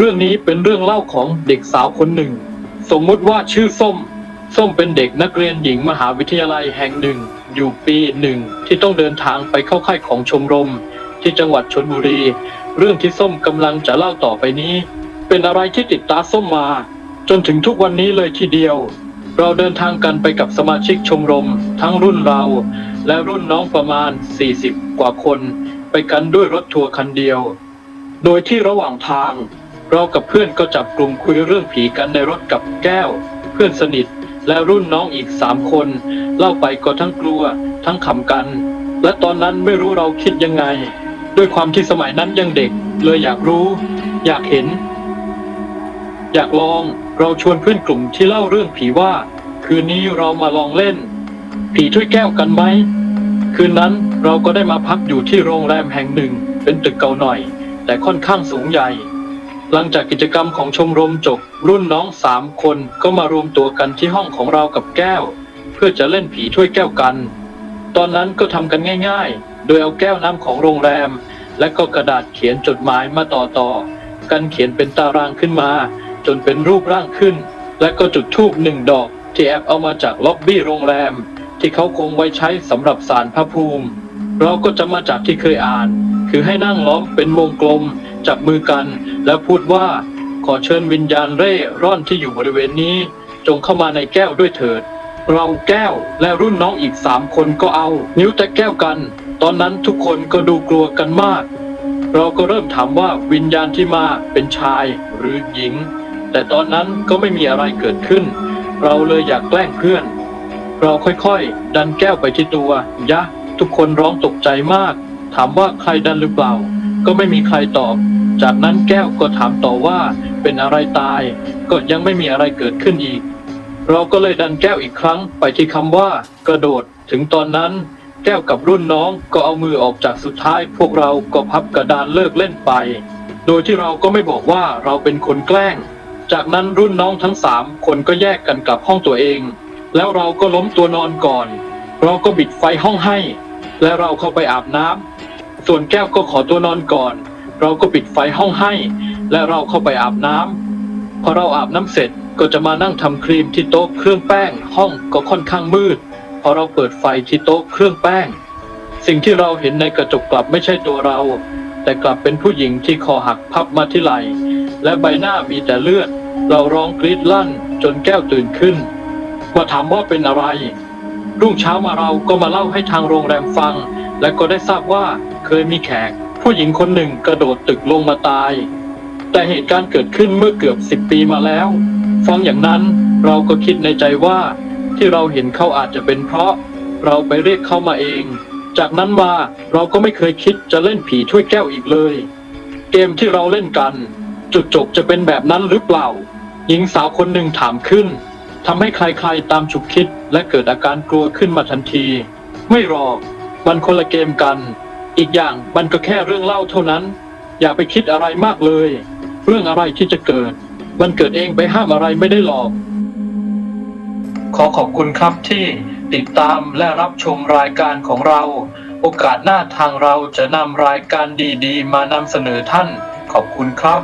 เรื่องนี้เป็นเรื่องเล่าของเด็กสาวคนหนึ่ง สมมุติว่าชื่อส้ม ส้มเป็นเด็กนักเรียนหญิงมหาวิทยาลัยแห่งหนึ่ง อยู่ปีหนึ่งที่ต้องเดินทางไปเข้าค่ายของชมรม ที่จังหวัดชนบุรี เรื่องที่ส้มกำลังจะเล่าต่อไปนี้ เป็นอะไรที่ติดตาส้มมา จนถึงทุกวันนี้เลยทีเดียว เราเดินทางกันไปกับสมาชิกชมรม ทั้งรุ่นเรา และรุ่นน้องประมาณ 40 กว่าคน ไปกันด้วยรถทัวร์คันเดียว โดยที่ระหว่างทาง เรากับเพื่อนก็จับกลุ่มคุยเรื่องผีกันในรถกับแก้ว เพื่อนสนิท และรุ่นน้องอีกสามคน เล่าไปก็ทั้งกลัว ทั้งขำกัน และตอนนั้นไม่รู้เราคิดยังไง ด้วยความที่สมัยนั้นยังเด็ก เลยอยากรู้ อยากเห็น อยากลองเราชวนเพื่อนกลุ่มที่เล่าเรื่องผีว่า คืนนี้เรามาลองเล่น ผีถ้วยแก้วกันไหมคืนนั้นเราก็ได้มาพักอยู่ที่โรงแรมแห่งหนึ่ง เป็นตึกเก่าหน่อย แต่ค่อนข้างสูงใหญ่ หลังจากกิจกรรมของชมรมจบ รุ่นน้องสามคนก็มารวมตัวกันที่ห้องของเรากับแก้ว เพื่อจะเล่นผีถ้วยแก้วกัน ตอนนั้นก็ทำกันง่ายๆ โดยเอาแก้วน้ำของโรงแรม และก็กระดาษเขียนจดหมายมาต่อๆกันเขียนเป็นตารางขึ้นมา จนเป็นรูปร่างขึ้น และก็จุดธูปหนึ่งดอก ที่แอบเอามาจากล็อบบี้โรงแรม ที่เขาคงไว้ใช้สำหรับสารพระภูมิ เราก็จะมาจากที่เคยอ่าน คือให้นั่งล้อมเป็นวงกลม จับมือกัน แล้วพูดว่าขอเชิญวิญญาณเร่ร่อนที่อยู่บริเวณนี้ จงเข้ามาในแก้วด้วยเถิด เราแก้วและรุ่นน้องอีกสามคนก็เอา นิ้วแต่แก้วกัน ตอนนั้นทุกคนก็ดูกลัวกันมาก เราก็เริ่มถามว่าวิญญาณที่มาเป็นชายหรือหญิง แต่ตอนนั้นก็ไม่มีอะไรเกิดขึ้น เราเลยอยากแกล้งเพื่อน เราค่อยๆ ดันแก้วไปที่ตัวยะ ทุกคนร้องตกใจมาก ถามว่าใครดันหรือเปล่า ก็ไม่มีใครตอบ จากนั้นแก้วก็ถามต่อว่าเป็นอะไรตาย ก็ยังไม่มีอะไรเกิดขึ้นอีก เราก็เลยดันแก้วอีกครั้งไปที่คำว่า กระโดด ถึงตอนนั้น แก้วกับรุ่นน้องก็เอามือออกจากสุดท้าย พวกเราก็พับกระดานเลิกเล่นไป โดยที่เราก็ไม่บอกว่าเราเป็นคนแกล้ง จากนั้นรุ่นน้องทั้งสามคนก็แยกกันกลับห้องตัวเอง แล้วเราก็ล้มตัวนอนก่อน เราก็บิดไฟห้องให้ และเราเข้าไปอาบน้ำ ส่วนแก้วก็ขอตัวนอนก่อน เราก็ปิดไฟห้องให้ และเราเข้าไปอาบน้ำพอเราอาบน้ำเสร็จก็จะมานั่งทำครีมที่โต๊ะเครื่องแป้ง ห้องก็ค่อนข้างมืด พอเราเปิดไฟที่โต๊ะเครื่องแป้ง สิ่งที่เราเห็นในกระจกกลับไม่ใช่ตัวเรา แต่กลับเป็นผู้หญิงที่คอหักพับมาที่ไหล่และใบหน้ามีแต่เลือด เราร้องกรีดลั่นจนแก้วตื่นขึ้นมาถามว่าเป็นอะไร รุ่งเช้ามาเราก็มาเล่าให้ทางโรงแรมฟัง และก็ได้ทราบว่า เคยมีแขก ผู้หญิงคนหนึ่งกระโดดตึกลงมาตาย แต่เหตุการณ์เกิดขึ้นเมื่อเกือบสิบปีมาแล้ว ฟังอย่างนั้นเราก็คิดในใจว่าที่เราเห็นเขาอาจจะเป็นเพราะ เราไปเรียกเขามาเอง จากนั้นมาเราก็ไม่เคยคิดจะเล่นผีถ้วยแก้วอีกเลย เกมที่เราเล่นกัน จุดจบจะเป็นแบบนั้นหรือเปล่า หญิงสาวคนหนึ่งถามขึ้นทำให้ใครๆตามฉุกคิดและเกิดอาการกลัวขึ้นมาทันที ไม่หรอกมันคนละเกมกัน อีกอย่างมันก็แค่เรื่องเล่าเท่านั้น อย่าไปคิดอะไรมากเลย เรื่องอะไรที่จะเกิด มันเกิดเองไปห้ามอะไรไม่ได้หรอก ขอขอบคุณครับที่ติดตามและรับชมรายการของเรา โอกาสหน้าทางเราจะนำรายการดีๆ มานำเสนอท่าน ขอบคุณครับ